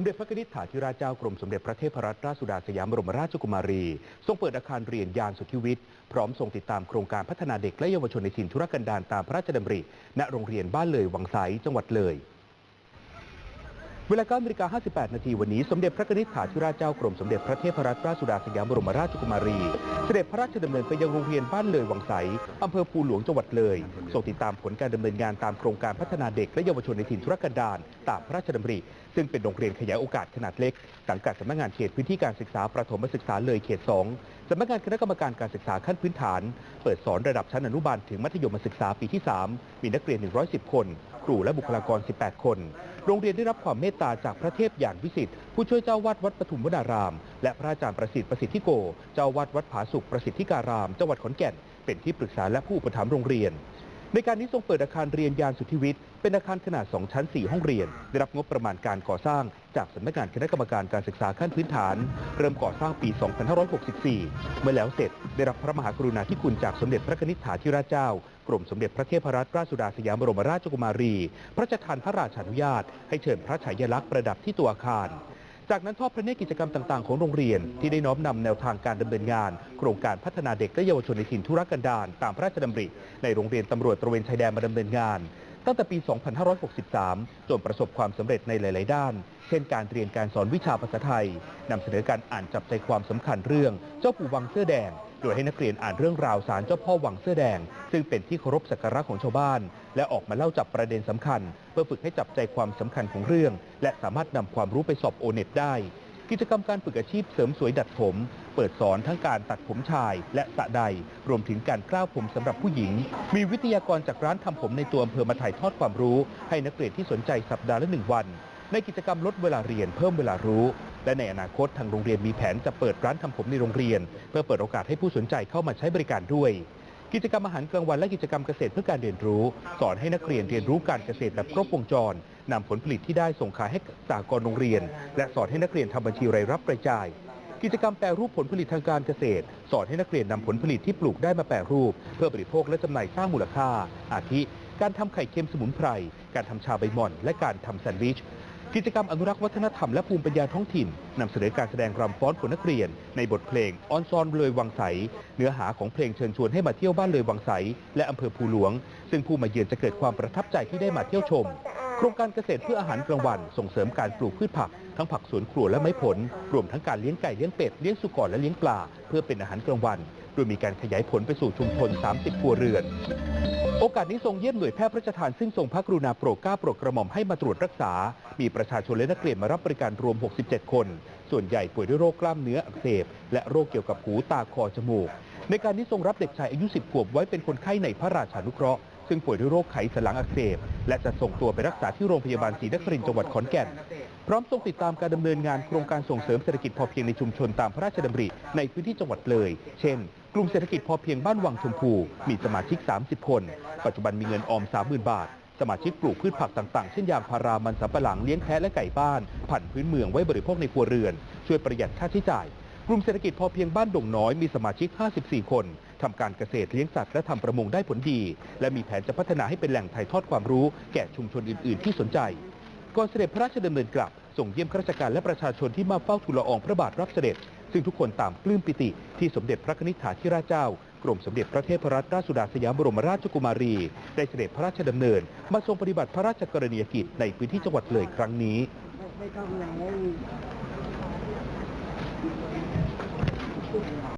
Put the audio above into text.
มเด็จพระนิธิถาธิราชเจ้ากรมสมเด็จพระเทพรัตนราชสุดาสยามบรมราชกุมารี ทรงเปิดอาคารเรียนยานสุทธิวิทย์ พร้อมทรงติดตามโครงการพัฒนาเด็กและเยาวชนในถิ่นธุรกันดารตามพระราชดำริ ณ โรงเรียนบ้านเลยวังไสจังหวัดเลย เวลา9นาฬิกา58 นาทีวันนี้ สมเด็จพระนิธิถาธิราชเจ้ากรมสมเด็จพระเทพรัตนราชสุดาสยามบรมราชกุมารี เสด็จพระราชดำเนินไปยังโรงเรียนบ้านเลยวังไสอำเภอภูหลวงจังหวัดเลยทรงติดตามผลการดำเนินงานตามโครงการพัฒนาเด็กและเยาวชนในถิ่นธุรกันดารตามพระราชดำริ ซึ่งเป็นโรงเรียนขยายโอกาสขนาดเล็กสังกัดสำนักงานเขตพื้นที่การศึกษาประถมศึกษาเลยเขต 2สำนักงานคณะกรรมการการศึกษาขั้นพื้นฐาน เปิดสอนระดับชั้นอนุบาลถึงมัธยมศึกษาปีที่ 3 มีนักเรียน 110 คน ครูและบุคลากร 18 คน โรงเรียนได้รับความเมตตาจากพระเทพอย่างวิสิทธิ์ผู้ช่วยเจ้าวาดวัดปทุมวนาราม และพระอาจารย์ประสิทธิ์ประสิทธิโก เจ้าวาดวัดผาสุกประสิทธิการาม จังหวัดขอนแก่น เป็นที่ปรึกษาและผู้อุปถัมภ์โรงเรียน ในการนี้ทรงเปิดอาคารเรียนยานสุทธิวิทย์เป็นอาคารขนาด 2 ชั้น 4 ห้องเรียน ได้รับงบประมาณการก่อสร้าง จากสำนักงานคณะกรรมการการศึกษาขั้นพื้นฐาน เริ่มก่อสร้างปี 2564 เมื่อแล้วเสร็จ ได้รับพระมหากรุณาธิคุณจากสมเด็จพระนิธิถาธิราชเจ้ากรมสมเด็จพระเทพรัตนราชสุดาสยามบรมราชกุมารี พระราชทานพระราชานุญาต ให้เชิญพระฉายาลักษณ์ประดับที่ตัวอาคาร จากนั้นทอดพระเนตรกิจกรรมต่าง ๆ ของโรงเรียน ที่ได้น้อมนำแนวทางการดำเนินงาน โครงการพัฒนาเด็กและเยาวชนในถิ่นทุรกันดารตามพระราชดำริ ในโรงเรียนตำรวจตระเวนชายแดนมาดำเนินงาน ตั้งแต่ปี 2563 จนประสบความสำเร็จในหลาย ๆ ด้าน เช่น การเรียนการสอนวิชาภาษาไทยนำเสนอการอ่านจับใจความสำคัญเรื่อง เจ้าปู่วังเสื้อแดง โดยให้นักเรียนอ่านเรื่องราวสารเจ้าพ่อวังเสื้อแดง ซึ่งเป็นที่เคารพสักการะของชาวบ้าน และออกมาเล่าจับประเด็นสำคัญ เพื่อฝึกให้จับใจความสำคัญของเรื่อง และสามารถนำความรู้ไปสอบโอเน็ตได้ กิจกรรมการฝึกอาชีพเสริมสวยดัดผม เปิดสอนทั้งการตัดผมชาย และสะใด รวมถึงการกล้าวผมสำหรับผู้หญิง มีวิทยากรจากร้านทำผมในตัวอำเภอมาถ่ายทอดความรู้ ให้นักเรียนที่สนใจสัปดาห์ละหนึ่งวันในกิจกรรมลดเวลาเรียนเพิ่มเวลารู้ และในอนาคตทางโรงเรียนมีแผนจะเปิดร้านทำผมในโรงเรียน เพื่อเปิดโอกาสให้ผู้สนใจเข้ามาใช้บริการด้วย กิจกรรมอาหารกลางวันและกิจกรรมเกษตรเพื่อการเรียนรู้ สอนให้นักเรียนเรียนรู้การเกษตรแบบครบวงจรนำผลผลิตที่ได้ส่งขายให้สากลโรงเรียน และสอนให้นักเรียนทำบัญชีรายรับรายจ่ายกิจกรรมแปรรูปผลผลิตทางการเกษตร สอนให้นักเรียนนำผลผลิตที่ปลูกได้มาแปรรูป เพื่อบริโภคและจำหน่ายสร้างมูลค่า อาทิ การทำไข่เค็มสมุนไพร การทำชาใบหม่อน และการทำแซนด์วิช กิจกรรมอนุรักษ์วัฒนธรรมและภูมิปัญญาท้องถิ่นนำเสนอการแสดงรำฟ้อนของนักเรียน ในบทเพลงออนซอนเลยวังใส เนื้อหาของเพลงเชิญชวนให้มาเที่ยวบ้านเลยวังใส และอำเภอภูหลวง ซึ่งผู้มาเยือนจะเกิดความประทับใจที่ได้มาเที่ยวชม โครงการเกษตรเพื่ออาหารกลางวัน ส่งเสริมการปลูกพืชผัก ทั้งผักสวนครัวและไม้ผล รวมทั้งการเลี้ยงไก่เลี้ยงเป็ดเลี้ยงสุกรและเลี้ยงปลา เพื่อเป็นอาหารกลางวัน โดยมีการขยายผลไปสู่ชุมชน 30 ครัวเรือน โอกาสนี้ทรงเยี่ยมหน่วยแพทย์พระราชทานซึ่งทรงพระกรุณาโปรดเกล้าโปรดกระหม่อมให้มาตรวจรักษา มีประชาชนและนักเรียนมารับบริการรวม 67 คน ส่วนใหญ่ป่วยด้วยโรคกล้ามเนื้ออักเสบ และโรคเกี่ยวกับหูตาคอจมูก ในการนี้ทรงรับเด็กชายอายุ 10 ขวบไว้เป็นคนไข้ในพระราชานุเคราะห์ ซึ่งป่วยด้วยโรคไขสันหลังอักเสบ และจะส่งตัวไปรักษาที่โรงพยาบาลศรีนครินทร์จังหวัดขอนแก่น พร้อมทรงติดตามการดำเนินงานโครงการส่งเสริมเศรษฐกิจพอเพียงในชุมชนตามพระราชดำริในพื้นที่จังหวัดเลย เช่น กลุ่มเศรษฐกิจพอเพียงบ้านวังชมพู มีสมาชิก 30 คน ปัจจุบันมีเงินออม 30,000 บาท สมาชิกปลูกพืชผักต่างๆ เช่นยางพารา มันสำปะหลัง เลี้ยงแพะและไก่บ้านผันพื้นเมืองไว้บริโภคในครัวเรือน ช่วยประหยัดค่าใช้จ่าย กลุ่มเศรษฐกิจพอเพียงบ้านดงน้อยมีสมาชิก 54 คน ทำการเกษตรเลี้ยงสัตว์และทำประมงได้ผลดี และมีแผนจะพัฒนาให้เป็นแหล่งถ่ายทอดความรู้แก่ชุมชนอื่น ๆ ที่สนใจก่อนเสด็จพระราชดำเนินกลับส่งเยี่ยมข้าราชการและประชาชนที่มาเฝ้าทูลละอองพระบาทรับเสด็จ ซึ่งทุกคนต่างปลื้มปิติที่สมเด็จพระนิธิถาธิราชเจ้ากรมสมเด็จพระเทพรัตนราชสุดาสยามบรมราชกุมารี ได้เสด็จพระราชดำเนิน มาทรงปฏิบัติพระราชกรณียกิจในพื้นที่จังหวัดเลยครั้งนี้ไม่ต้องเลย